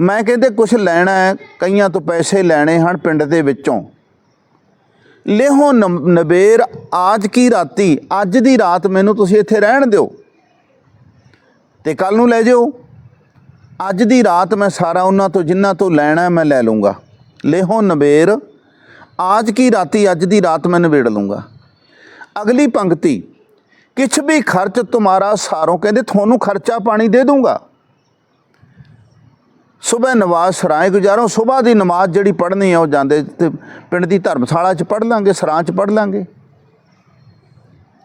ਮੈਂ ਕਹਿੰਦੇ, ਕੁਛ ਲੈਣਾ ਹੈ, ਕਈਆਂ ਤੋਂ ਪੈਸੇ ਲੈਣੇ ਹਨ ਪਿੰਡ ਦੇ ਵਿੱਚੋਂ। ਲੇਹੋ ਨ- ਨਬੇਰ ਆਜ ਕੀ ਰਾਤੀ, ਅੱਜ ਦੀ ਰਾਤ ਮੈਨੂੰ ਤੁਸੀਂ ਇੱਥੇ ਰਹਿਣ ਦਿਓ। ਤੇ ਕੱਲ ਨੂੰ ਲੈ ਜਿਓ। ਅੱਜ ਦੀ ਰਾਤ ਮੈਂ ਸਾਰਾ ਉਹਨਾਂ ਤੋਂ, ਜਿਨ੍ਹਾਂ ਤੋਂ ਲੈਣਾ ਮੈਂ ਲੈ ਲੂੰਗਾ। ਲਿਹੋ ਨਬੇਰ ਆਜ ਕੀ ਰਾਤੀ, ਅੱਜ ਦੀ ਰਾਤ ਮੈਂ ਨਿਬੇੜ ਲੂੰਗਾ। ਅਗਲੀ ਪੰਕਤੀ, ਕਿਛ ਵੀ ਖਰਚ ਤੁਮਾਰਾ ਸਾਰੋਂ ਕਹਿੰਦੇ, ਤੁਹਾਨੂੰ ਖਰਚਾ ਪਾਣੀ ਦੇ ਦੂੰਗਾ। ਸਵੇਰ ਨਮਾਜ਼ ਸਰਾਏ ਗੁਜ਼ਾਰੋ ਸਵੇਰ ਦੀ ਨਮਾਜ਼ ਜਿਹੜੀ ਪੜ੍ਹਨੀ ਆ, ਉਹ ਜਾਂਦੇ ਤੇ ਪਿੰਡ ਦੀ ਧਰਮਸ਼ਾਲਾ 'ਚ ਪੜ੍ਹ ਲਾਂਗੇ, ਸਰਾਂ 'ਚ ਪੜ੍ਹ ਲਾਂਗੇ।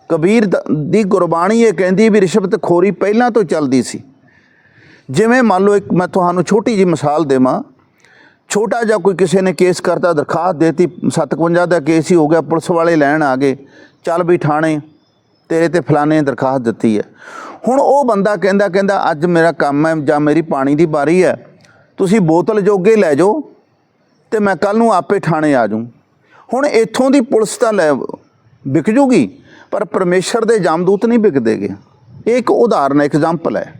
ਕਬੀਰ ਦੀ ਗੁਰਬਾਣੀ ਇਹ ਕਹਿੰਦੀ ਵੀ ਰਿਸ਼ਵਤ ਖੋਰੀ ਪਹਿਲਾਂ ਤੋਂ ਚੱਲਦੀ ਸੀ। ਜਿਵੇਂ ਮੰਨ ਲਓ ਇੱਕ ਮੈਂ ਤੁਹਾਨੂੰ ਛੋਟੀ ਜੀ ਮਿਸਾਲ ਦੇਵਾਂ ਛੋਟਾ ਜਿਹਾ ਕੋਈ ਕਿਸੇ ਨੇ ਕੇਸ ਕਰਤਾ, ਦਰਖਾਸਤ ਦੇਤੀ 57 ਦਾ ਕੇਸ ਹੀ ਹੋ ਗਿਆ, ਪੁਲਿਸ ਵਾਲੇ ਲੈਣ ਆ ਗਏ, ਚੱਲ ਵੀ ਥਾਣੇ, ਤੇਰੇ ਤੇ ਫਲਾਣੇ ਦਰਖਾਸਤ ਦਿੱਤੀ ਹੈ। ਹੁਣ ਉਹ ਬੰਦਾ ਕਹਿੰਦਾ ਕਹਿੰਦਾ, ਅੱਜ ਮੇਰਾ ਕੰਮ ਹੈ ਜਾਂ ਮੇਰੀ ਪਾਣੀ ਦੀ ਬਾਰੀ ਹੈ, ਤੁਸੀਂ ਬੋਤਲ ਜੋਗੇ ਲੈ ਜਾਓ ਤੇ ਮੈਂ ਕੱਲ ਨੂੰ ਆਪੇ ਥਾਣੇ ਆ ਜਾਊਂ। ਹੁਣ ਇੱਥੋਂ ਦੀ ਪੁਲਿਸ ਤਾਂ ਲੈ ਵਿਕ ਜੂਗੀ, ਪਰ ਪਰਮੇਸ਼ਰ ਦੇ ਜਾਮਦੂਤ ਨਹੀਂ ਵਿਕਦੇਗੇ। ਇਹ ਇੱਕ ਉਦਾਹਰਨ ਐਗਜ਼ਾਮਪਲ ਹੈ।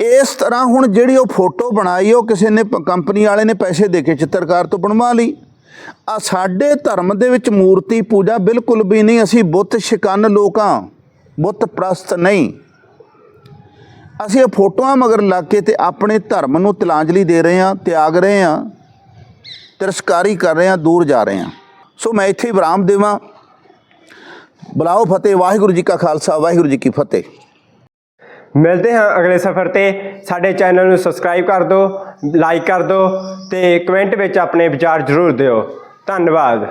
ਇਸ ਤਰ੍ਹਾਂ ਹੁਣ ਜਿਹੜੀ ਉਹ ਫੋਟੋ ਬਣਾਈ, ਉਹ ਕਿਸੇ ਨੇ ਕੰਪਨੀ ਵਾਲੇ ਨੇ ਪੈਸੇ ਦੇ ਕੇ ਚਿੱਤਰਕਾਰ ਤੋਂ ਬਣਵਾ ਲਈ। ਆ ਸਾਡੇ ਧਰਮ ਦੇ ਵਿੱਚ ਮੂਰਤੀ ਪੂਜਾ ਬਿਲਕੁਲ ਵੀ ਨਹੀਂ, ਅਸੀਂ ਬੁੱਤ ਸ਼ਿਕਨ ਲੋਕਾਂ, ਬੁੱਤ ਪ੍ਰਸਤ ਨਹੀਂ। ਅਸੀਂ ਇਹ ਫੋਟੋਆਂ ਮਗਰ ਲੱਗ ਕੇ ਤੇ ਆਪਣੇ ਧਰਮ ਨੂੰ ਤਿਲਾਂਜਲੀ ਦੇ ਰਹੇ ਹਾਂ, ਤਿਆਗ ਰਹੇ ਹਾਂ, ਤਿਰਸਕਾਰੀ ਕਰ ਰਹੇ ਹਾਂ, ਦੂਰ ਜਾ ਰਹੇ ਹਾਂ। ਸੋ ਮੈਂ ਇੱਥੇ ਹੀ ਵਿਰਾਮ ਦੇਵਾਂ। ਬੁਲਾਓ ਫਤਿਹ, ਵਾਹਿਗੁਰੂ ਜੀ ਕਾ ਖਾਲਸਾ, ਵਾਹਿਗੁਰੂ ਜੀ ਕੀ ਫਤਿਹ। ਮਿਲਦੇ ਹਾਂ ਅਗਲੇ ਸਫ਼ਰ ਤੇ। ਸਾਡੇ ਚੈਨਲ ਨੂੰ ਸਬਸਕ੍ਰਾਈਬ ਕਰ ਦਿਓ ਲਾਈਕ ਕਰ ਦਿਓ ਤੇ ਕਮੈਂਟ ਵਿੱਚ ਆਪਣੇ ਵਿਚਾਰ ਜ਼ਰੂਰ ਦਿਓ। ਧੰਨਵਾਦ।